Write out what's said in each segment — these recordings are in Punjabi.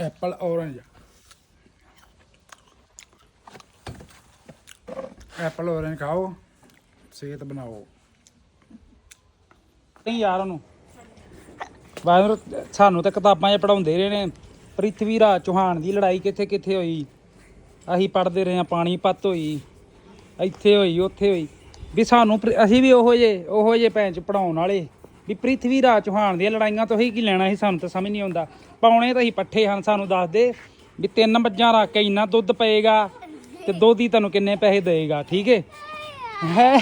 Apple orange. ਐਪਲ ਔਰੰਜ ਖਾਓ, ਸਿਹਤ ਬਣਾਓ। ਨਹੀਂ ਯਾਰ ਉਹਨੂੰ। ਵਾਹਿਗੁਰੂ, ਸਾਨੂੰ ਤਾਂ ਕਿਤਾਬਾਂ 'ਚ ਪੜਾਉਂਦੇ ਰਹੇ ਨੇ। ਪ੍ਰਿਥਵੀ ਰਾਜ ਚੌਹਾਨ ਦੀ ਲੜਾਈ ਕਿੱਥੇ ਕਿੱਥੇ ਹੋਈ? ਅਸੀਂ ਪੜ੍ਹਦੇ ਰਹੇ ਹਾਂ ਪਾਣੀਪਤ ਹੋਈ, ਇੱਥੇ ਹੋਈ, ਉੱਥੇ ਹੋਈ। ਵੀ ਸਾਨੂੰ ਅਸੀਂ ਵੀ ਉਹੋ ਜੇ ਉਹੋ ਜੇ ਭੈਣ ਚ ਪੜਾਉਣ ਵਾਲੇ। ਵੀ ਪ੍ਰਿਥਵੀ ਰਾਜ ਚੌਹਾਨ ਦੀਆਂ ਲੜਾਈਆਂ ਤੋਂ ਹੀ ਕੀ ਲੈਣਾ ਸੀ ਸਾਨੂੰ ਤਾਂ ਸਮਝ ਨਹੀਂ ਆਉਂਦਾ। ਪਾਉਣੇ ਤਾਂ ਅਸੀਂ ਪੱਠੇ ਹਨ ਸਾਨੂੰ ਦੱਸ ਦੇ ਵੀ ਤਿੰਨ ਮੱਝਾਂ ਰੱਖ ਕੇ ਇੰਨਾ ਦੁੱਧ ਪਏਗਾ ਤੇ ਦੁੱਧ ਹੀ ਤੁਹਾਨੂੰ ਕਿੰਨੇ ਪੈਸੇ ਦੇਗਾ ਠੀਕ ਹੈ ਹੈ?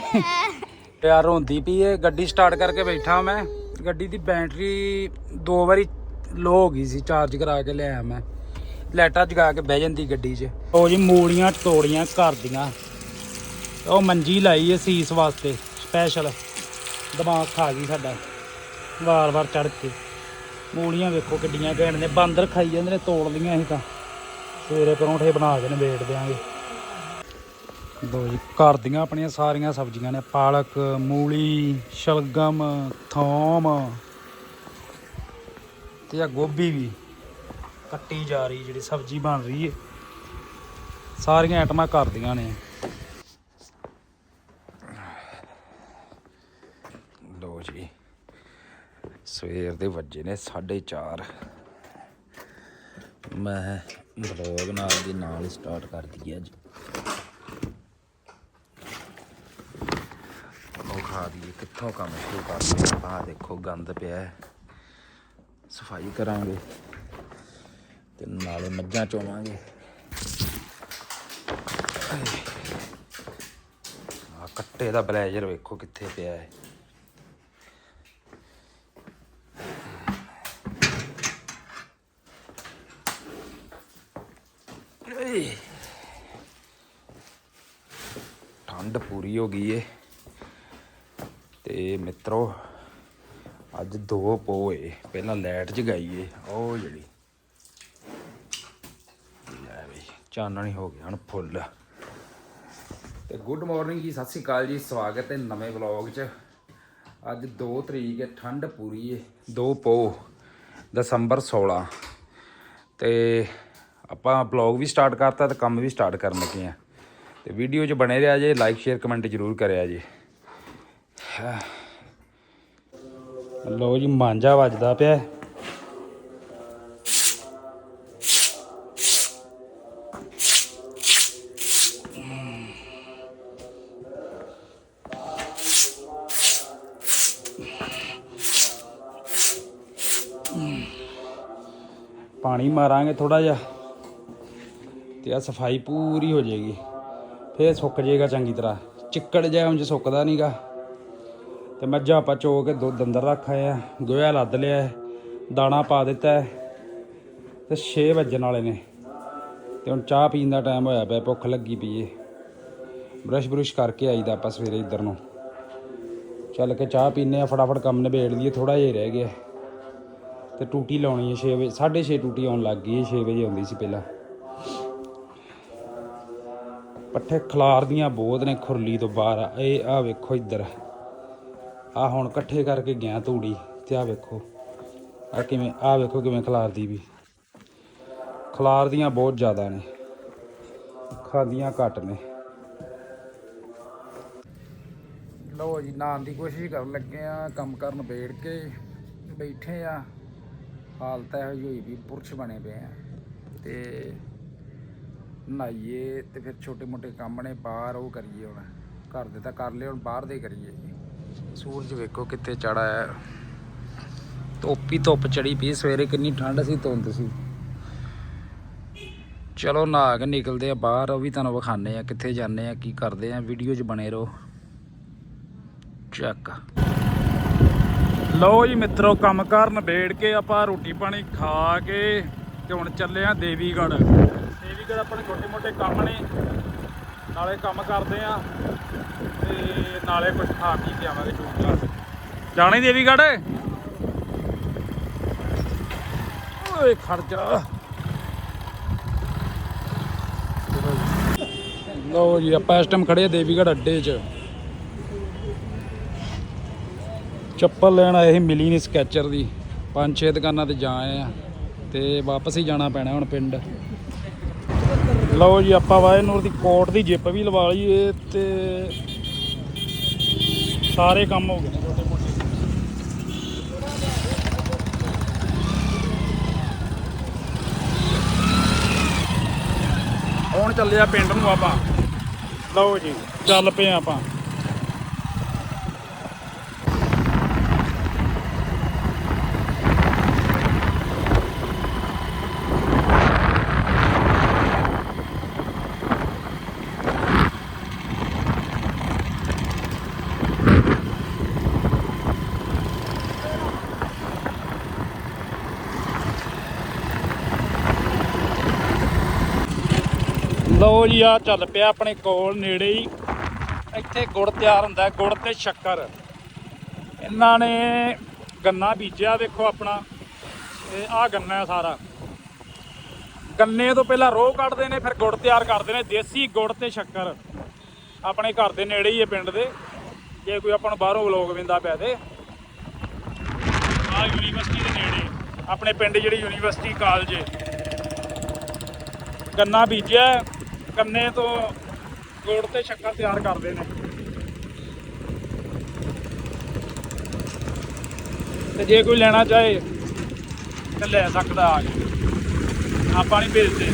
ਯਾਰ ਹੁੰਦੀ ਪਈ ਏ ਗੱਡੀ ਸਟਾਰਟ ਕਰਕੇ ਬੈਠਾ ਮੈਂ। ਗੱਡੀ ਦੀ ਬੈਟਰੀ ਦੋ ਵਾਰੀ ਲੋ ਹੋ ਗਈ ਸੀ ਚਾਰਜ ਕਰਾ ਕੇ ਲਿਆਇਆ ਮੈਂ। ਲਾਈਟਾਂ ਜਗਾ ਕੇ ਬਹਿ ਜਾਂਦੀ ਗੱਡੀ 'ਚ। ਉਹ ਜੀ ਮੂਲੀਆਂ ਤੋੜੀਆਂ ਘਰ ਦੀਆਂ। ਉਹ ਮੰਜੀ ਲਾਈ ਏ ਸੀਸ ਵਾਸਤੇ ਸਪੈਸ਼ਲ ਦਿਮਾਗ ਖਾ ਗਈ ਸਾਡਾ। ਵਾਰ-ਵਾਰ ਚੜ ਕੇ। ਮੂਲੀਆਂ ਵੇਖੋ ਕਿੱਡੀਆਂ ਘੈਂਟ ਨੇ। ਬਾਂਦਰ ਖਾਈ ਜਾਂਦੇ ਨੇ ਤੋੜ ਲੀਆਂ ਅਸੀਂ ਤਾਂ। ਸਵੇਰੇ ਪਰੌਂਠੇ ਬਣਾ ਕੇ ਨਿਬੇੜ ਦਿਆਂਗੇ। ਦੋ ਜੀ, ਘਰ ਦੀਆਂ ਆਪਣੀਆਂ ਸਾਰੀਆਂ ਸਬਜ਼ੀਆਂ ਨੇ। ਪਾਲਕ, ਮੂਲੀ, ਸ਼ਲਗਮ, ਥੋਮ ਤੇ ਆ ਗੋਭੀ ਵੀ ਕੱਟੀ ਜਾ ਰਹੀ ਜਿਹੜੀ ਸਬਜ਼ੀ ਬਣ ਰਹੀ ਹੈ ਸਾਰੀਆਂ ਆਈਟਮਾਂ ਘਰ ਦੀਆਂ ਨੇ ਲੋ ਜੀ ਸਵੇਰ ਦੇ ਵੱਜੇ ਨੇ 4:30 ਮੈਂ ਬਲੌਗ ਨਾਲ ਦੀ ਨਾਲ ਸਟਾਰਟ ਕਰ ਦਈਏ ਅੱਜ। ਉਹ ਖਾ ਦਈਏ, ਕਿੱਥੋਂ ਕੰਮ ਸ਼ੁਰੂ ਕਰਦੇ ਆ ਦੇਖੋ, ਗੰਦ ਪਿਆ ਸਫ਼ਾਈ ਕਰਾਂਗੇ ਤੇ ਨਾਲੇ ਮੱਝਾਂ ਚੋਵਾਂਗੇ। ਆ ਕੱਟੇ ਦਾ ਬਲੇਜ਼ਰ ਵੇਖੋ ਕਿੱਥੇ ਪਿਆ ਹੈ ਏ। ਠੰਡ ਪੂਰੀ ਹੋ ਗਈ ਏ। ਤੇ ਮਿੱਤਰੋ, ਅੱਜ ਦੋ ਪੋਏ ਪਹਿਲਾਂ ਲਾਈਟ ਜਗਾਈ ਏ। ਉਹ ਜਿਹੜੀ ਲੈ ਵੀ ਚਾਨਣੀ ਹੋ ਗਿਆ ਹੁਣ ਫੁੱਲ। ਤੇ ਗੁੱਡ ਮਾਰਨਿੰਗ ਜੀ, ਸਤਿ ਸ੍ਰੀ ਅਕਾਲ ਜੀ। ਸਵਾਗਤ ਹੈ ਨਵੇਂ ਵਲੌਗ 'ਚ। ਅੱਜ 2 ਤਰੀਕ ਹੈ ਠੰਡ ਪੂਰੀ ਏ। ਦੋ ਪੋ ਦਸੰਬਰ 16 ਤੇ ਆਪਾਂ ਬਲੌਗ ਵੀ ਸਟਾਰਟ ਕਰਤਾ ਤੇ ਕੰਮ ਵੀ ਸਟਾਰਟ ਕਰਨ ਲੱਗੇ ਆ। ਤੇ ਵੀਡੀਓ 'ਚ ਬਣੇ ਰਿਹਾ ਜੇ ਲਾਈਕ ਸ਼ੇਅਰ ਕਮੈਂਟ ਜ਼ਰੂਰ ਕਰਿਆ ਜੇ। ਲੋ ਜੀ, ਮਾਂਜਾ ਵੱਜਦਾ ਪਿਆ। ਪਾਣੀ ਮਾਰਾਂਗੇ ਥੋੜਾ ਜਿਹਾ ਤੇ ਆ ਸਫ਼ਾਈ ਪੂਰੀ ਹੋ ਜਾਏਗੀ। ਫੇਰ ਸੁੱਕ ਜਾਏਗਾ ਚੰਗੀ ਤਰ੍ਹਾਂ। ਚਿੱਕੜ ਜਿਹਾ ਉਂਝ ਸੁੱਕਦਾ ਨਹੀਂਗਾ ਤੇ ਮੱਝਾਂ ਆਪਾਂ ਚੋ ਕੇ ਦੁੱਧ ਅੰਦਰ ਰੱਖਿਆ ਆਏ ਆ। ਗੋਹਾ ਲੱਦ ਲਿਆ ਦਾਣਾ ਪਾ ਦਿੱਤਾ ਹੈ। ਤੇ 6 ਵੱਜਣ ਵਾਲੇ ਨੇ। ਤੇ ਹੁਣ ਚਾਹ ਪੀਣ ਦਾ ਟਾਈਮ ਹੋਇਆ ਪਿਆ, ਭੁੱਖ ਲੱਗੀ ਪਈ ਏ। ਬਰਸ਼ ਬਰੁਸ਼ ਕਰਕੇ ਆਈਦਾ ਆਪਾਂ ਸਵੇਰੇ ਇੱਧਰ ਨੂੰ। ਚੱਲ ਕੇ ਚਾਹ ਪੀਨੇ ਆ, ਫਟਾਫਟ ਕੰਮ ਨਿਬੇੜ ਲਈਏ ਥੋੜਾ ਜਿਹਾ ਰਹਿ ਗਿਆ। ਤੇ ਟੂਟੀ ਲਾਉਣੀ ਹੈ 6 ਵਜੇ 6:30 ਟੂਟੀ ਆਉਣ ਲੱਗ ਗਈ 6 ਵਜੇ ਆਉਂਦੀ ਸੀ ਪਹਿਲਾਂ। ਪੱਠੇ ਖਲਾਰਦੀਆਂ ਬਹੁਤ ਨੇ ਖੁਰਲੀ ਤੋਂ ਬਾਹਰ ਆ। ਇਹ ਆ ਵੇਖੋ ਇੱਧਰ। ਆ ਹੁਣ ਇਕੱਠੇ ਕਰਕੇ ਗਿਆ ਤੂੜੀ ਤੇ ਆ ਵੇਖੋ। ਆ ਕਿਵੇਂ ਆ ਵੇਖੋ ਕਿਵੇਂ ਖਲਾਰਦੀ ਵੀ। ਖਲਾਰਦੀਆਂ ਬਹੁਤ ਜ਼ਿਆਦਾ ਨੇ। ਖਾਂਦੀਆਂ ਘੱਟ ਨੇ। ਲਓ ਜੀ ਨਾਨ ਦੀ ਕੋਸ਼ਿਸ਼ ਕਰਨ ਲੱਗੇ ਆ। ਕੰਮ ਕਰਨ ਬੈਠ ਕੇ ਬੈਠੇ ਆ। ਹਾਲਤ ਇਹੋ ਜਿਹੀ ਹੋਈ ਵੀ ਪੁਰਸ਼ ਬਣੇ ਪਏ ਆ। ਤੇ ਨਹਾਈਏ ਤੇ ਫਿਰ ਛੋਟੇ ਮੋਟੇ ਕੰਮ ਨੇ ਬਾਹਰ ਉਹ ਕਰੀਏ ਹੁਣ, ਘਰ ਦੇ ਤਾਂ ਕਰ ਲਏ, ਹੁਣ ਬਾਹਰ ਦੇ ਕਰੀਏ ਸੂਰਜ ਵੇਖੋ ਕਿੱਥੇ ਚੜਾ ਹੈ। ਧੁੱਪ ਹੀ ਧੁੱਪ ਚੜੀ ਪਈ, ਸਵੇਰੇ ਕਿੰਨੀ ਠੰਡ ਸੀ, ਧੁੰਦ ਸੀ। ਚਲੋ ਨਹਾ ਕੇ ਨਿਕਲਦੇ ਆ ਬਾਹਰ, ਉਹ ਵੀ ਤੁਹਾਨੂੰ ਵਿਖਾਣੇ ਆ ਕਿੱਥੇ ਜਾਂਦੇ ਆ, ਕੀ ਕਰਦੇ ਆ, ਵੀਡੀਓ 'ਚ ਬਣੇ ਰਹੋ। ਚੱਕ। ਲਓ ਜੀ ਮਿੱਤਰੋ, ਕੰਮ ਕਰਨ ਬੈਠ ਕੇ ਆਪਾਂ ਰੋਟੀ ਪਾਣੀ ਖਾ ਕੇ ਤੇ ਹੁਣ ਚੱਲੇ ਆ ਦੇਵੀਗੜ੍ਹ। ਦੇਵੀਗੜ੍ਹ ਆਪਣੇ ਛੋਟੇ ਮੋਟੇ ਕੰਮ ਨੇ ਨਾਲੇ ਕੰਮ ਕਰਦੇ ਆ ਤੇ ਨਾਲੇ ਕੁਝ ਖਾ ਪੀ ਕੇ ਆਵਾਂਗੇ ਚੂੜਾ ਜਾਣਾ ਹੀ ਦੇਵੀਗੜ੍ਹ ਓਏ ਖੜ ਜਾ। ਲਓ ਜੀ ਆਪਾਂ ਇਸ ਟਾਈਮ ਖੜੇ ਆ ਦੇਵੀਗੜ੍ਹ ਅੱਡੇ 'ਚ। ਚੱਪਲ ਲੈਣ ਆਏ ਸੀ ਮਿਲੀ ਨਹੀਂ ਸਕੈਚਰ ਦੀ। ਪੰਜ ਛੇ ਦੁਕਾਨਾਂ ਤੇ ਜਾ ਆਏ ਆ ਤੇ ਵਾਪਸ ਹੀ ਜਾਣਾ ਪੈਣਾ ਹੁਣ ਪਿੰਡ। ਲਓ ਜੀ, ਆਪਾਂ ਵਾਏ ਦੀ ਕੋਟ ਦੀ ਜਿੱਪ ਵੀ ਲਵਾ ਲਈਏ ਤੇ ਸਾਰੇ ਕੰਮ ਹੋ ਗਏ। ਛੋਟੇ ਮੋਟੇ ਹੁਣ ਚੱਲਿਆ ਪਿੰਡ ਨੂੰ ਆਪਾਂ। ਲਓ ਜੀ, ਚੱਲ ਪਏ ਆਪਾਂ। ਲਓ ਜੀ ਆ ਚੱਲ ਪਿਆ ਆਪਣੇ ਕੋਲ ਨੇੜੇ ਹੀ। ਇੱਥੇ ਗੁੜ ਤਿਆਰ ਹੁੰਦਾ ਗੁੜ ਤੇ ਸ਼ੱਕਰ। ਇਹਨਾਂ ਨੇ ਗੰਨਾ ਬੀਜਿਆ ਵੇਖੋ ਆਪਣਾ। ਤੇ ਆ ਗੰਨਾ ਸਾਰਾ। ਗੰਨੇ ਤੋਂ ਪਹਿਲਾਂ ਰੋਹ ਕੱਢਦੇ ਨੇ, ਫਿਰ ਗੁੜ ਤਿਆਰ ਕਰਦੇ ਨੇ, ਦੇਸੀ ਗੁੜ ਤੇ ਸ਼ੱਕਰ। ਆਪਣੇ ਘਰ ਦੇ ਨੇੜੇ ਹੀ ਹੈ ਪਿੰਡ ਦੇ। ਜੇ ਕੋਈ ਆਪਾਂ ਨੂੰ ਬਾਹਰੋਂ ਵਲੋਗ ਵਿੰਦਾ ਪਿਆ ਤੇ। ਆ ਯੂਨੀਵਰਸਿਟੀ ਦੇ ਨੇੜੇ। ਆਪਣੇ ਪਿੰਡ ਜਿਹੜੀ ਯੂਨੀਵਰਸਿਟੀ ਕਾਲਜ ਗੰਨਾ ਬੀਜਿਆ ਗੰਨੇ ਤੋਂ ਗੁੜ ਤੇ ਸ਼ੱਕਰ ਤਿਆਰ ਕਰਦੇ ਨੇ। ਤੇ ਜੇ ਕੋਈ ਲੈਣਾ ਚਾਹੇ, ਤੇ ਲੈ ਸਕਦਾ ਆ ਕੇ। ਆਪਾਂ ਨਹੀਂ ਵੇਚਦੇ।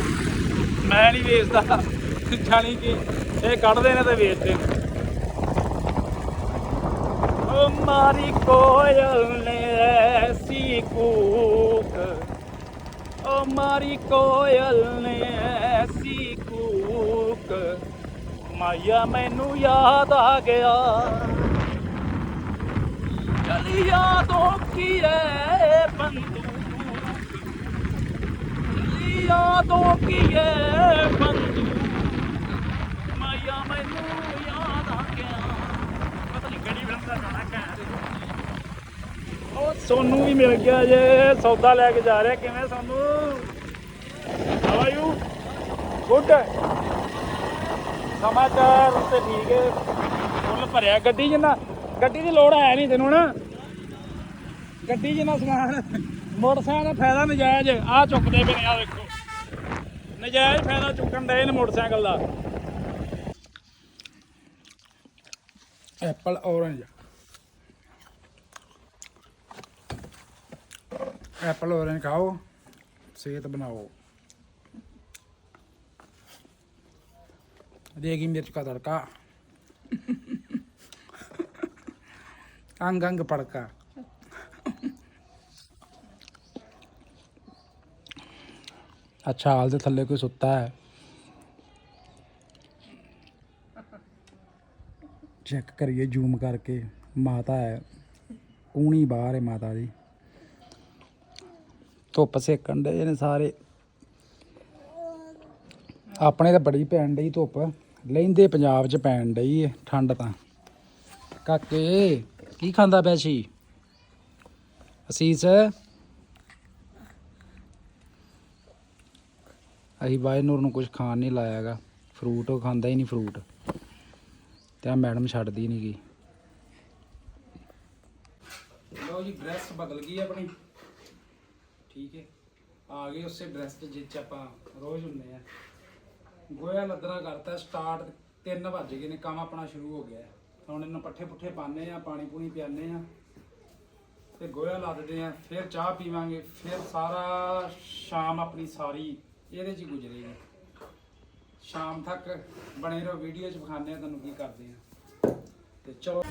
ਮੈਂ ਨਹੀਂ ਵੇਚਦਾ। ਜਾਣੀ ਕਿ ਇਹ ਕੱਢਦੇ ਨੇ ਤੇ ਵੇਚਦੇ ਨੇ। ਓ ਮਾਰੀ ਕੋਇਲ ਨੇ ਐਸੀ ਕੂਕ। ਓ ਮਾਰੀ ਕੋਇਲ ਨੇ ਮਾਇਆ ਮੈਨੂੰ ਯਾਦ ਆ ਗਿਆ। ਚਲੀ ਯਾਦੋਂ ਕੀ ਹੈ ਬੰਦੂਕ ਚਲੀ ਯਾਦੋਂ ਕੀ ਹੈ ਬੰਦੂਕ ਮਾਇਆ ਮੈਨੂੰ ਯਾਦ ਆ ਗਿਆ। ਪਤਾ ਨਹੀਂ ਕਿਹੜੀ ਫਿਲਮ ਦਾ ਗਾਣਾ ਕਹਿ ਉਹ ਸੋਨੂੰ ਵੀ ਮਿਲ ਗਿਆ ਜੇ, ਸੌਦਾ ਲੈ ਕੇ ਜਾ ਰਿਹਾ। ਕਿਵੇਂ ਸੋਨੂੰ? ਹਾਊ ਆਰ ਯੂ ਗੁੱਡ ਸਮਾਚਾਰ ਤੇ ਠੀਕ ਹੈ। ਫੁੱਲ ਭਰਿਆ। ਗੱਡੀ ਜਿੰਨਾ ਗੱਡੀ ਦੀ ਲੋੜ ਹੈ ਨਹੀਂ ਤੈਨੂੰ ਨਾ। ਗੱਡੀ ਜਿੰਨਾ ਸਮਾਨ ਮੋਟਰਸਾਈਕਲ ਦਾ ਫਾਇਦਾ ਨਜਾਇਜ਼। ਆ ਚੁੱਕਦੇ ਪਏ ਨੇ ਆ ਵੇਖੋ ਨਜਾਇਜ਼ ਫਾਇਦਾ ਚੁੱਕਣ ਦੇ ਨੇ ਮੋਟਰਸਾਈਕਲ ਦਾ। Apple orange. ਐਪਲ ਔਰੰਜ ਖਾਓ। ਸਿਹਤ ਬਣਾਓ। देगी मिर्च का तड़का अंग अंग पड़का ਅੱਛਾ ਹਾਲ ਦੇ ਥੱਲੇ ਕੋਈ ਸੁੱਤਾ ਹੈ ਚੈੱਕ ਕਰੀਏ ਜ਼ੂਮ ਕਰਕੇ ਮਾਤਾ ਹੈ ਕੂਣੀ ਬਾਹਰ ਹੈ ਮਾਤਾ ਦੀ ਧੁੱਪ ਸੇਕਣ ਦੇ ਨੇ ਸਾਰੇ ਆਪਣੇ ਤਾਂ ਬੜੀ ਪੈਣ ਡਈ ਧੁੱਪ ਲੈਂਦੇ ਪੰਜਾਬ 'ਚ ਪੈਣ ਡਈ ਏ, ਠੰਡ ਤਾਂ। ਕਾਕੇ, ਕੀ ਖਾਂਦਾ ਪਿਆ ਸੀ? ਅਸੀਸ? ਅਸੀਂ ਬਾਈ ਨੂੰ ਕੁਝ ਖਾਣ ਨਹੀਂ ਲਾਇਆਗਾ ਫਰੂਟ, ਉਹ ਖਾਂਦਾ ਹੀ ਨਹੀਂ ਫਰੂਟ। ਤੇ ਆ ਮੈਡਮ ਛੱਡਦੀ ਨਹੀਂ ਗਈ ਲੋ ਜੀ, ਡਰੈਸ ਬਦਲ ਗਈ ਆਪਣੀ। ਠੀਕ ਹੈ ਆ ਗਏ ਉਸੇ ਡਰੈਸ ਤੇ ਜਿਹ ਆਪਾਂ ਰੋਜ਼ ਹੁੰਨੇ ਆ। ਗੋਇਆ ਲੱਦਣਾ ਕਰਤਾ ਸਟਾਰਟ 3 ਵੱਜ ਗਏ ਨੇ, ਕੰਮ ਆਪਣਾ ਸ਼ੁਰੂ ਹੋ ਗਿਆ। ਹੈ। ਹੁਣ ਇਹਨੂੰ ਪੱਠੇ ਪੁੱਠੇ ਪਾਣੇ ਆ ਪਾਣੀ ਪੂਣੀ ਪਿਆਨੇ ਆ ਤੇ ਗੋਇਆ ਲੱਦਦੇ ਆ ਫਿਰ ਚਾਹ ਪੀਵਾਂਗੇ, ਫਿਰ ਸਾਰਾ ਸ਼ਾਮ ਆਪਣੀ ਸਾਰੀ ਇਹਦੇ 'ਚ ਹੀ ਗੁਜ਼ਰੇਗੀ ਸ਼ਾਮ ਤੱਕ ਬਣੇ ਰਹੋ ਵੀਡੀਓ 'ਚ ਵਿਖਾਣੇ ਆ ਤੁਹਾਨੂੰ ਕੀ ਕਰਦੇ ਆ ਤੇ ਚਲੋ।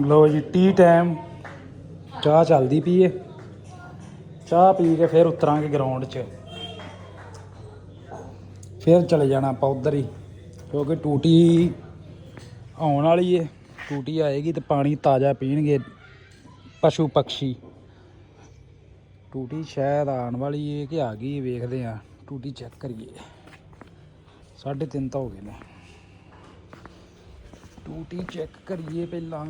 ਲੋ ਜੀ ਟੀ ਟਾਈਮ ਚਾਹ ਚੱਲਦੀ ਪਈ ਏ। ਚਾਹ ਪੀ ਕੇ ਫਿਰ ਉਤਰਾਂਗੇ ਗਰਾਊਂਡ 'ਚ। ਫਿਰ ਚਲੇ ਜਾਣਾ ਆਪਾਂ ਉਧਰ ਹੀ, ਕਿਉਂਕਿ ਟੂਟੀ ਆਉਣ ਵਾਲੀ ਏ। ਟੂਟੀ ਆਏਗੀ ਤੇ ਪਾਣੀ ਤਾਜ਼ਾ ਪੀਣਗੇ ਪਸ਼ੂ ਪੰਛੀ ਟੂਟੀ ਸ਼ਾਇਦ ਆਉਣ ਵਾਲੀ ਏ ਕਿ ਆ ਗਈ ਵੇਖਦੇ ਆ ਟੂਟੀ ਚੈੱਕ ਕਰੀਏ। ਸਾਢੇ ਤਿੰਨ ਤਾਂ ਹੋ ਗਏ ਨੇ। ਟੂਟੀ ਚੈੱਕ ਕਰੀਏ ਪਹਿਲਾਂ।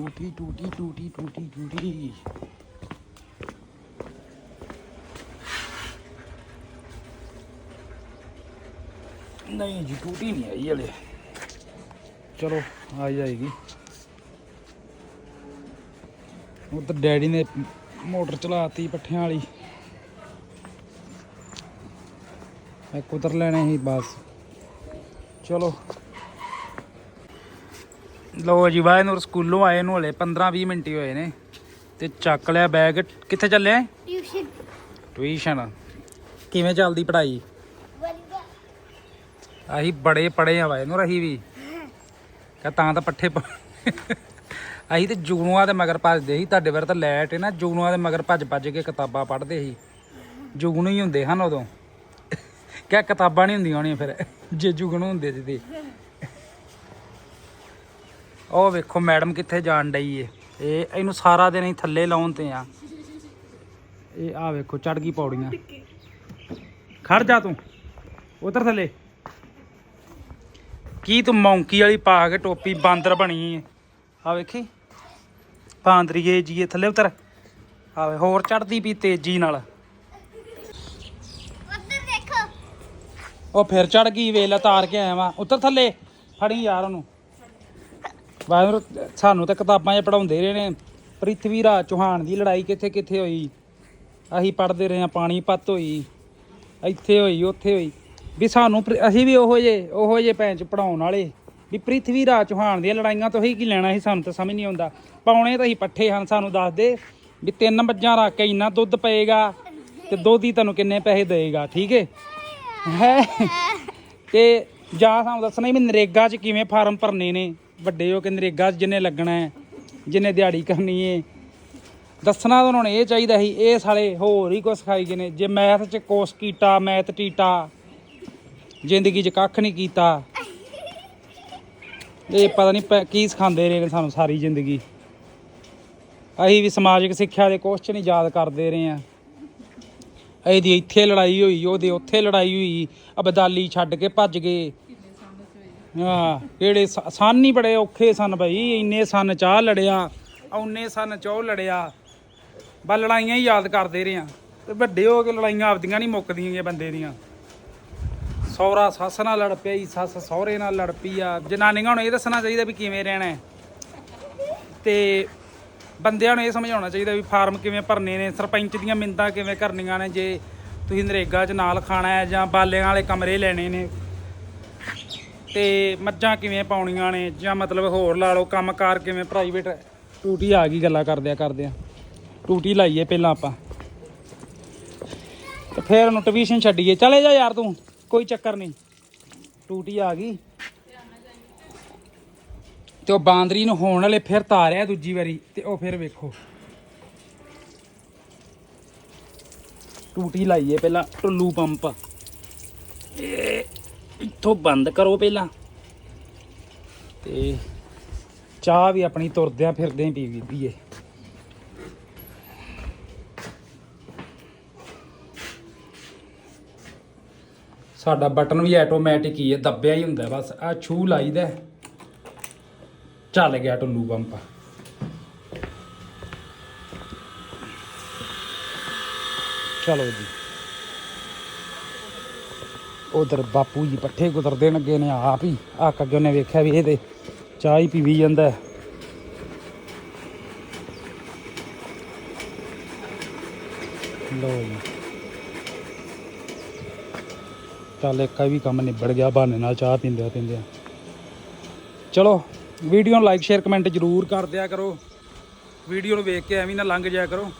टूटी टूटी टूटी टूटी टूटी। नहीं जी, टूटी नहीं आई अले चलो, आ जाएगी। उधर डैडी ने मोटर चलाती पठिया वाली। मैं लेने ही, बस। चलो। ਲੋ ਜੀ ਵਾਏ ਨੂਰ ਸਕੂਲੋਂ ਆਏ ਨੂੰ ਹਲੇ 15 20 ਮਿੰਟ ਹੀ ਹੋਏ ਨੇ। ਤੇ ਚੱਕ ਲਿਆ ਬੈਗ। ਕਿੱਥੇ ਚੱਲਿਆ ਟਿਊਸ਼ਨ। ਟਿਊਸ਼ਨ। ਕਿਵੇਂ ਚੱਲਦੀ ਪੜ੍ਹਾਈ? ਅਸੀਂ ਬੜੇ ਪੜੇ ਆ ਵਾਏ ਨੂਰ ਅਸੀਂ ਵੀ। ਕਹ ਤਾਂ ਤਾਂ ਪੱਠੇ ਅਸੀਂ ਤੇ ਜੁਗਨੂਆਂ ਦੇ ਮਗਰ ਭੱਜਦੇ ਸੀ। ਤੁਹਾਡੇ ਵਰ ਤਾਂ ਲੈਟ ਹੈ ਨਾ ਜੁਗਨੂਆਂ ਦੇ ਮਗਰ ਭੱਜ ਭੱਜ ਕੇ ਕਿਤਾਬਾਂ ਪੜ੍ਹਦੇ ਸੀ। ਜੁਗਨੂ ਹੀ ਹੁੰਦੇ ਹਨ ਉਦੋਂ। ਕਿਆ ਕਿਤਾਬਾਂ ਨਹੀਂ ਹੁੰਦੀਆਂ ਹੋਣੀਆਂ ਫਿਰ। ਜੇ ਜੁਗਨੂ ਹੁੰਦੇ ਸੀ ਤੇ। ਉਹ ਵੇਖੋ ਮੈਡਮ ਕਿੱਥੇ ਜਾਣ ਡਈ ਏ। ਇਹ ਇਹਨੂੰ ਸਾਰਾ ਦਿਨ ਹੀ ਥੱਲੇ ਲਾਉਣ ਤੇ ਆ। ਇਹ ਆ ਵੇਖੋ ਚੜ ਗਈ ਪੌੜੀਆਂ। ਖੜ ਜਾ ਤੂੰ। ਉਧਰ ਥੱਲੇ। ਕੀ ਤੂੰ ਮੌਂਕੀ ਵਾਲੀ ਪਾ ਕੇ ਟੋਪੀ ਬਾਂਦਰ ਬਣੀ ਏ। ਆ ਵੇਖੀ। ਬਾਂਦਰੀਏ ਜੀਏ ਥੱਲੇ ਉਤਰ। ਆਵੇ ਹੋਰ ਚੜਦੀ ਵੀ ਤੇਜ਼ੀ ਨਾਲ। ਉੱਧਰ ਦੇਖੋ। ਉਹ ਫਿਰ ਚੜ ਗਈ ਵੇਲਾ ਤਾਰ ਕੇ ਆਇਆ ਵਾ। ਉੱਤਰ ਥੱਲੇ। ਫੜੀ ਯਾਰ ਉਹਨੂੰ। ਵਾਹਿਗੁਰੂ ਸਾਨੂੰ ਤਾਂ ਕਿਤਾਬਾਂ 'ਚ ਪੜਾਉਂਦੇ ਰਹੇ ਨੇ। ਪ੍ਰਿਥਵੀ ਰਾਜ ਚੌਹਾਨ ਦੀ ਲੜਾਈ ਕਿੱਥੇ ਕਿੱਥੇ ਹੋਈ? ਅਸੀਂ ਪੜ੍ਹਦੇ ਰਹੇ ਹਾਂ ਪਾਣੀਪਤ ਹੋਈ, ਇੱਥੇ ਹੋਈ, ਉੱਥੇ ਹੋਈ। ਵੀ ਸਾਨੂੰ ਪ੍ਰਿ- ਅਸੀਂ ਵੀ ਉਹੋ ਜੇ ਉਹੋ ਜੇ ਭੈਣ ਚ ਪੜਾਉਣ ਵਾਲੇ। ਵੀ ਪ੍ਰਿਥਵੀ ਰਾਜ ਚੌਹਾਨ ਦੀਆਂ ਲੜਾਈਆਂ ਤੋਂ ਹੀ ਕੀ ਲੈਣਾ ਸੀ, ਸਾਨੂੰ ਤਾਂ ਸਮਝ ਨਹੀਂ ਆਉਂਦਾ। ਪਾਉਣੇ ਤਾਂ ਹੀ ਪੱਠੇ ਹਨ, ਸਾਨੂੰ ਦੱਸ ਦੇ ਵੀ ਤਿੰਨ ਮੱਝਾਂ ਰੱਖ ਕੇ ਇੰਨਾ ਦੁੱਧ ਪਏਗਾ ਤੇ ਦੁੱਧ ਹੀ ਤੁਹਾਨੂੰ ਕਿੰਨੇ ਪੈਸੇ ਦੇਏਗਾ, ਠੀਕ ਹੈ ਹੈ? ਤੇ ਜਾਂ ਸਾਨੂੰ ਦੱਸਣਾ ਵੀ ਨਰੇਗਾ 'ਚ ਕਿਵੇਂ ਫਾਰਮ ਭਰਨੇ ਨੇ। ਵੱਡੇ ਹੋ ਕੇ ਨਰੇਗਾ 'ਚ ਜਿੰਨੇ ਲੱਗਣਾ ਹੈ ਜਿੰਨੇ ਦਿਹਾੜੀ ਕਰਨੀ ਹੈ। ਦੱਸਣਾ ਤਾਂ ਉਹਨਾਂ ਨੂੰ ਇਹ ਚਾਹੀਦਾ ਸੀ, ਇਹ ਸਾਲੇ ਹੋਰ ਹੀ ਕੁਛ ਸਿਖਾਈ ਗਏ ਨੇ ਜੇ ਮੈਥ 'ਚ ਕੋਸ ਕੀਤਾ, ਮੈਥ ਟੀਟਾ, ਜ਼ਿੰਦਗੀ 'ਚ ਕੱਖ ਨਹੀਂ ਕੀਤਾ। ਇਹ ਪਤਾ ਨਹੀਂ ਕੀ ਸਿਖਾਉਂਦੇ ਰਹੇ ਨੇ ਸਾਨੂੰ ਸਾਰੀ ਜ਼ਿੰਦਗੀ। ਅਸੀਂ ਵੀ ਸਮਾਜਿਕ ਸਿੱਖਿਆ ਦੇ ਕੁਐਸਚਨ ਹੀ ਯਾਦ ਕਰਦੇ ਰਹੇ ਆ ਇਹਦੀ ਇੱਥੇ ਲੜਾਈ ਹੋਈ, ਉਹਦੇ ਉੱਥੇ ਲੜਾਈ ਹੋਈ, ਅਬਦਾਲੀ ਛੱਡ ਕੇ ਭੱਜ ਗਏ। ਹਾਂ ਕਿਹੜੇ ਸ- ਸੰਨ ਹੀ ਬੜੇ ਔਖੇ ਸਨ ਬਈ, ਇੰਨੇ ਸੰਨ ਚਾਹ ਲੜਿਆ ਔਨੇ ਸੰਨ ਚੋਹ ਲੜਿਆ। ਬਸ ਲੜਾਈਆਂ ਹੀ ਯਾਦ ਕਰਦੇ ਰਹੇ ਆ ਤੇ ਵੱਡੇ ਹੋ ਕੇ ਲੜਾਈਆਂ ਆਪਦੀਆਂ ਨਹੀਂ ਮੁੱਕਦੀਆਂ ਗੀਆਂ ਬੰਦੇ ਦੀਆਂ। ਸਹੁਰਾ ਸੱਸ ਨਾਲ ਲੜ ਪਿਆ ਜੀ ਸੱਸ ਸਹੁਰੇ ਨਾਲ ਲੜ ਪਈ ਆ। ਜਨਾਨੀਆਂ ਨੂੰ ਇਹ ਦੱਸਣਾ ਚਾਹੀਦਾ ਵੀ ਕਿਵੇਂ ਰਹਿਣਾ ਹੈ। ਤੇ ਬੰਦਿਆਂ ਨੂੰ ਇਹ ਸਮਝਾਉਣਾ ਚਾਹੀਦਾ ਵੀ ਫਾਰਮ ਕਿਵੇਂ ਭਰਨੇ ਨੇ, ਸਰਪੰਚ ਦੀਆਂ ਮਿੰਦਾਂ ਕਿਵੇਂ ਕਰਨੀਆਂ ਨੇ, ਜੇ ਤੁਸੀਂ ਨਰੇਗਾ 'ਚ ਨਾਲ ਖਾਣਾ ਹੈ ਜਾਂ ਬਾਲਿਆਂ ਵਾਲੇ ਕਮਰੇ ਲੈਣੇ ਨੇ। ਤੇ ਮੱਝਾਂ ਕਿਵੇਂ ਪਾਉਣੀਆਂ ਨੇ? ਜਾਂ ਮਤਲਬ ਹੋਰ ਲਾ ਲਓ, ਕੰਮਕਾਰ ਕਿਵੇਂ? ਪ੍ਰਾਈਵੇਟ ਟੂਟੀ ਆ ਗਈ ਗੱਲਾਂ ਕਰਦਿਆਂ ਕਰਦਿਆਂ। ਟੂਟੀ ਲਾਈਏ ਪਹਿਲਾਂ ਆਪਾਂ। ਤੇ ਫਿਰ ਉਹਨੂੰ ਟਿਊਸ਼ਨ ਛੱਡੀਏ। ਚਲੇ ਜਾ ਯਾਰ ਤੂੰ, ਕੋਈ ਚੱਕਰ ਨਹੀਂ। ਟੂਟੀ ਆ ਗਈ। ਤੇ ਉਹ ਬਾਂਦਰੀ ਨੂੰ ਹੋਣ ਵਾਲੇ ਫਿਰ ਤਾਰਿਆ ਦੂਜੀ ਵਾਰੀ, ਤੇ ਉਹ ਫਿਰ ਵੇਖੋ। ਟੂਟੀ ਲਾਈਏ ਪਹਿਲਾਂ ਟੁੱਲੂ ਪੰਪ। ਇਹ ਇੱਥੋਂ ਬੰਦ ਕਰੋ ਪਹਿਲਾਂ। ਤੇ ਚਾਹ ਵੀ ਆਪਣੀ ਤੁਰਦਿਆਂ ਫਿਰਦਿਆਂ ਪੀ ਵੀ ਪੀਏ। ਸਾਡਾ ਬਟਨ ਵੀ ਆਟੋਮੈਟਿਕ ਹੀ ਹੈ, ਦੱਬਿਆ ਹੀ ਹੁੰਦਾ ਬਸ। ਆ ਛੂ ਲਾਈਦਾ ਹੈ। ਚੱਲ ਗਿਆ ਟੁੱਲੂ ਪੰਪ। ਚਲੋ ਜੀ। ਉਧਰ ਬਾਪੂ ਜੀ ਪੱਠੇ ਕੁਤਰਦੇ ਲੱਗੇ ਨੇ ਆਪ ਹੀ। ਆ ਅੱਗੇ ਉਹਨੇ ਵੇਖਿਆ ਵੀ ਇਹ ਤੇ ਚਾਹ ਹੀ ਪੀਵੀ ਜਾਂਦਾ ਹੈ। ਜੀ। ਚੱਲ ਇੱਕ ਵੀ ਕੰਮ ਨਿਬੜ ਗਿਆ, ਬਹਾਨੇ ਨਾਲ ਚਾਹ ਪੀਂਦੇ ਪੀਂਦੇ ਚਲੋ, ਵੀਡੀਓ ਨੂੰ ਲਾਈਕ ਸ਼ੇਅਰ ਕਮੈਂਟ ਜਰੂਰ ਕਰ ਦਿਆ ਕਰੋ। ਵੀਡੀਓ ਨੂੰ ਵੇਖ ਕੇ ਐਵੇਂ ਨਾ ਲੰਘ ਜਾਇਆ ਕਰੋ।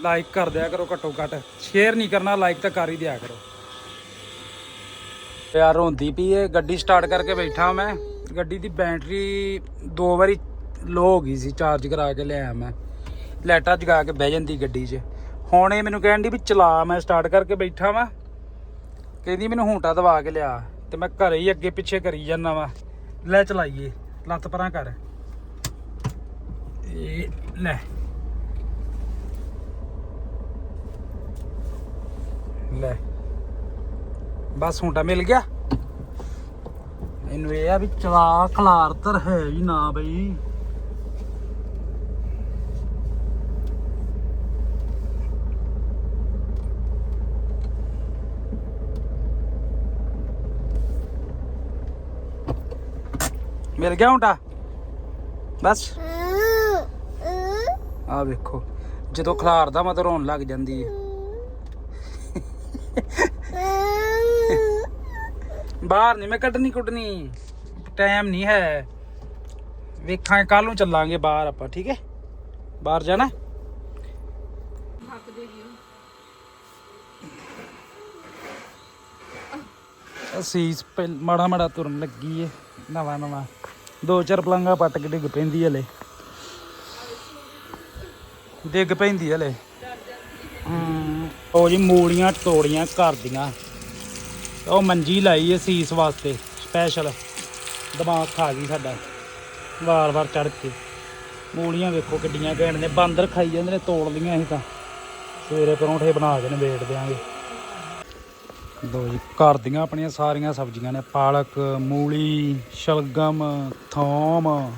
ਲਾਈਕ ਕਰ ਦਿਆ ਕਰੋ ਘੱਟੋ ਘੱਟ। ਸ਼ੇਅਰ ਨਹੀਂ ਕਰਨਾ ਲਾਈਕ ਤਾਂ ਕਰ ਹੀ ਦਿਆ ਕਰੋ। ਯਾਰ ਹੁੰਦੀ ਪਈ ਏ। ਗੱਡੀ ਸਟਾਰਟ ਕਰਕੇ ਬੈਠਾ ਮੈਂ। ਗੱਡੀ ਦੀ ਬੈਟਰੀ ਦੋ ਵਾਰੀ ਲੋ ਹੋ ਗਈ ਸੀ ਚਾਰਜ ਕਰਾ ਕੇ ਲਿਆਇਆ ਮੈਂ ਲਾਈਟਾਂ ਜਗਾ ਕੇ ਬਹਿ ਜਾਂਦੀ ਗੱਡੀ 'ਚ। ਹੁਣ ਇਹ ਮੈਨੂੰ ਕਹਿਣ ਦੀ ਵੀ ਚਲਾ ਮੈਂ ਸਟਾਰਟ ਕਰਕੇ ਬੈਠਾ ਵਾਂ। ਕਹਿੰਦੀ ਮੈਨੂੰ ਹੂੰਟਾ ਦਵਾ ਕੇ ਲਿਆ। ਤੇ ਮੈਂ ਘਰੇ ਹੀ ਅੱਗੇ ਪਿੱਛੇ ਕਰੀ ਜਾਂਦਾ ਵਾਂ। ਲੈ ਚਲਾਈਏ, ਲੱਤ ਪਰਾਂ ਕਰ। ਇਹ ਲੈ। ਲੈ। ਬਸ ਹੂੰਟਾ ਮਿਲ ਗਿਆ। ਇਹਨੂੰ ਇਹ ਆ ਵੀ ਚਲਾ ਖਲਾਰਤਰ ਹੈ ਹੀ ਨਾ ਬਈ। ਮਿਲ ਗਿਆ ਹੂੰਟਾ ਬਸ। ਆ ਵੇਖੋ, ਜਦੋਂ ਖਲਾਰਦਾ ਮਤਲਬ ਰੋਣ ਲੱਗ ਜਾਂਦੀ ਹੈ। ਬਾਹਰ ਨਹੀਂ ਮੈਂ ਕੱਢਣੀ ਕੁੱਟਣੀ ਟਾਈਮ ਨਹੀਂ ਹੈ। ਵੇਖਾਂਗੇ ਕੱਲ ਨੂੰ ਚੱਲਾਂਗੇ ਬਾਹਰ ਆਪਾਂ ਠੀਕ ਹੈ? ਬਾਹਰ ਜਾਣਾ? ਅਸੀਂ ਪਹਿਲ- ਮਾੜਾ ਮਾੜਾ ਤੁਰਨ ਲੱਗੀ ਏ ਨਵਾਂ ਨਵਾਂ। ਦੋ ਚਾਰ ਪਲੰਗਾ ਪੱਟ ਕੇ ਡਿੱਗ ਪੈਂਦੀ ਹਲੇ। ਡਿੱਗ ਪੈਂਦੀ ਹਲੇ। ਹਮ, ਉਹ ਜੀ ਮੂਲੀਆਂ ਤੋੜੀਆਂ ਘਰ ਦੀਆਂ ਉਹ ਮੰਜੀ ਲਾਈ ਏ ਸੀਸ ਵਾਸਤੇ ਸਪੈਸ਼ਲ ਦਿਮਾਗ ਖਾ ਗਈ ਸਾਡਾ। ਵਾਰ-ਵਾਰ ਚੜ ਕੇ। ਮੂਲੀਆਂ ਵੇਖੋ ਕਿੱਡੀਆਂ ਘੈਂਟ ਨੇ, ਬਾਂਦਰ ਖਾਈ ਜਾਂਦੇ ਨੇ, ਤੋੜ ਲੀਆਂ ਅਸੀਂ ਤਾਂ। ਸਵੇਰੇ ਪਰੌਂਠੇ ਬਣਾ ਕੇ ਨੇ ਵੇਟ ਦਿਆਂਗੇ। ਦੋ ਜੀ, ਘਰ ਦੀਆਂ ਆਪਣੀਆਂ ਸਾਰੀਆਂ ਸਬਜ਼ੀਆਂ ਨੇ, ਪਾਲਕ, ਮੂਲੀ, ਸ਼ਲਗਮ, ਥੋਮ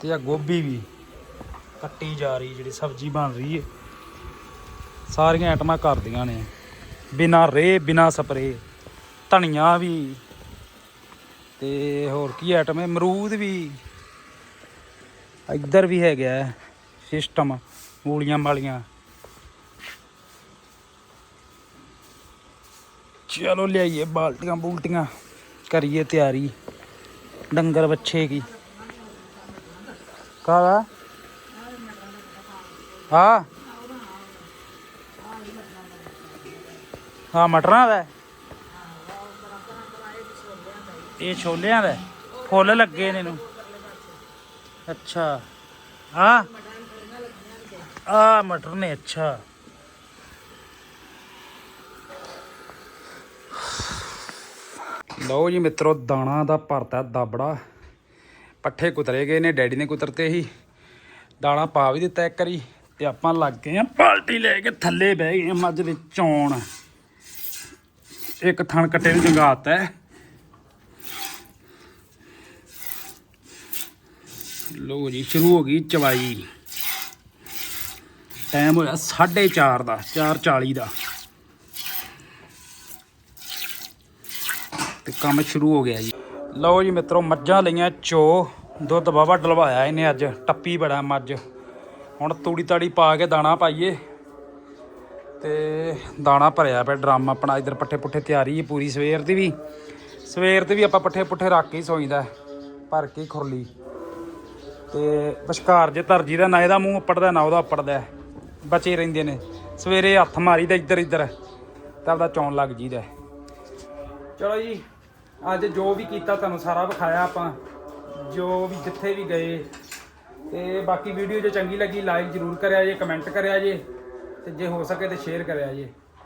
ਤੇ ਆ ਗੋਭੀ ਵੀ। ਕੱਟੀ ਜਾ ਰਹੀ ਜਿਹੜੀ ਸਬਜ਼ੀ ਬਣ ਰਹੀ ਹੈ ਸਾਰੀਆਂ ਆਈਟਮਾਂ ਘਰ ਦੀਆਂ ਨੇ। ਬਿਨਾ ਰੇ ਬਿਨਾ ਸਪਰੇ ਧਨੀਆ ਵੀ ਤੇ ਹੋਰ ਕੀ ਆਈਟਮ ਹੈ? ਅਮਰੂਦ ਵੀ। ਇੱਧਰ ਵੀ ਹੈਗਾ ਸਿਸਟਮ ਮੂਲੀਆਂ ਮਾਲੀਆਂ। ਚਲੋ ਲਿਆਈਏ ਬਾਲਟੀਆਂ, ਬੂਲਟੀਆਂ, ਕਰੀਏ ਤਿਆਰੀ। ਡੰਗਰ ਬੱਚੇ ਕੀ। ਕਾਲਾ ਹਾਂ। ਹਾਂ, ਮਟਰਾਂ ਦਾ ਹੈ? ਇਹ ਛੋਲਿਆਂ ਦਾ ਹੈ? ਫੁੱਲ ਲੱਗੇ ਨੇ ਇਹਨੂੰ। ਅੱਛਾ। ਆ। ਆ ਮਟਰ ਨੇ, ਅੱਛਾ। ਲਓ ਜੀ ਮਿੱਤਰੋ, ਦਾਣਾ ਦਾ ਭਰਤਾ ਦਾਬੜਾ। ਪੱਠੇ ਕੁਤਰੇ ਗਏ ਨੇ, ਡੈਡੀ ਨੇ ਕੁਤਰਤੇ ਸੀ। ਦਾਣਾ ਪਾ ਵੀ ਦਿੱਤਾ ਇੱਕ ਵਾਰੀ, ਤੇ ਆਪਾਂ ਲੱਗ ਗਏ ਆ ਪਾਲਟੀ ਲੈ ਕੇ ਥੱਲੇ ਬਹਿ ਗਏ ਆ ਮੱਝ ਦੇ ਚੌਣ। ਇੱਕ ਥਣ ਕੱਟੇ ਨੂੰ ਜੰਗਾਤਾ ਹੈ। ਲੋ ਜੀ, ਸ਼ੁਰੂ ਹੋ ਗਈ ਚਵਾਈ। ਟਾਈਮ ਹੋਇਆ 4:30 ਦਾ 4:40 ਦਾ। ਤੇ ਕੰਮ ਸ਼ੁਰੂ ਹੋ ਗਿਆ ਜੀ। ਲਓ ਜੀ ਮਿੱਤਰੋ, ਮੱਝਾਂ ਲਈਆਂ ਚੋ। ਦੁੱਧ ਵਾਵਾ ਡਲਵਾਇਆ ਇਹਨੇ ਅੱਜ, ਟੱਪੀ ਬੜਾ ਮੱਝ। ਹੁਣ ਤੂੜੀ ਤਾੜੀ ਪਾ ਕੇ ਦਾਣਾ ਪਾਈਏ। ਤੇ ਦਾਣਾ ਭਰਿਆ ਪਿਆ, ਡਰਮ ਆਪਣਾ ਇਧਰ ਪੱਠੇ ਪੁੱਠੇ ਤਿਆਰੀ ਹੈ ਪੂਰੀ ਸਵੇਰ ਦੀ ਵੀ। ਸਵੇਰ ਤੇ ਵੀ ਆਪਾਂ ਪੱਠੇ ਪੁੱਠੇ ਰੱਖ ਕੇ ਹੀ ਸੋਈਦਾ ਭਰ ਕੇ ਹੀ ਖੁਰਲੀ। ਤੇ ਵਿਚਕਾਰ ਜੇ ਧਰਜੀ ਦਾ ਨਾ ਇਹਦਾ ਮੂੰਹ ਉੱਪੜਦਾ ਨਾ ਉਹਦਾ ਉੱਪੜਦਾ ਬਚੇ ਰਹਿੰਦੇ ਨੇ। ਸਵੇਰੇ ਹੱਥ ਮਾਰੀ ਦਾ ਇੱਧਰ ਇੱਧਰ ਤਾਂ ਆਪਦਾ ਚੌਣ ਲੱਗ ਜੀਦਾ ਚਲੋ ਜੀ, ਅੱਜ ਜੋ ਵੀ ਕੀਤਾ ਤੁਹਾਨੂੰ ਸਾਰਾ ਵਿਖਾਇਆ ਆਪਾਂ, ਜੋ ਵੀ ਜਿੱਥੇ ਵੀ ਗਏ। ਤੇ ਬਾਕੀ ਵੀਡੀਓ ਜੇ ਚੰਗੀ ਲੱਗੀ ਲਾਈਕ ਜ਼ਰੂਰ ਕਰਿਆ ਜੇ ਕਮੈਂਟ ਕਰਿਆ ਜੇ। ਤੇ ਜੇ ਹੋ ਸਕੇ ਤੇ ਸ਼ੇਅਰ ਕਰਿਆ ਜੇ।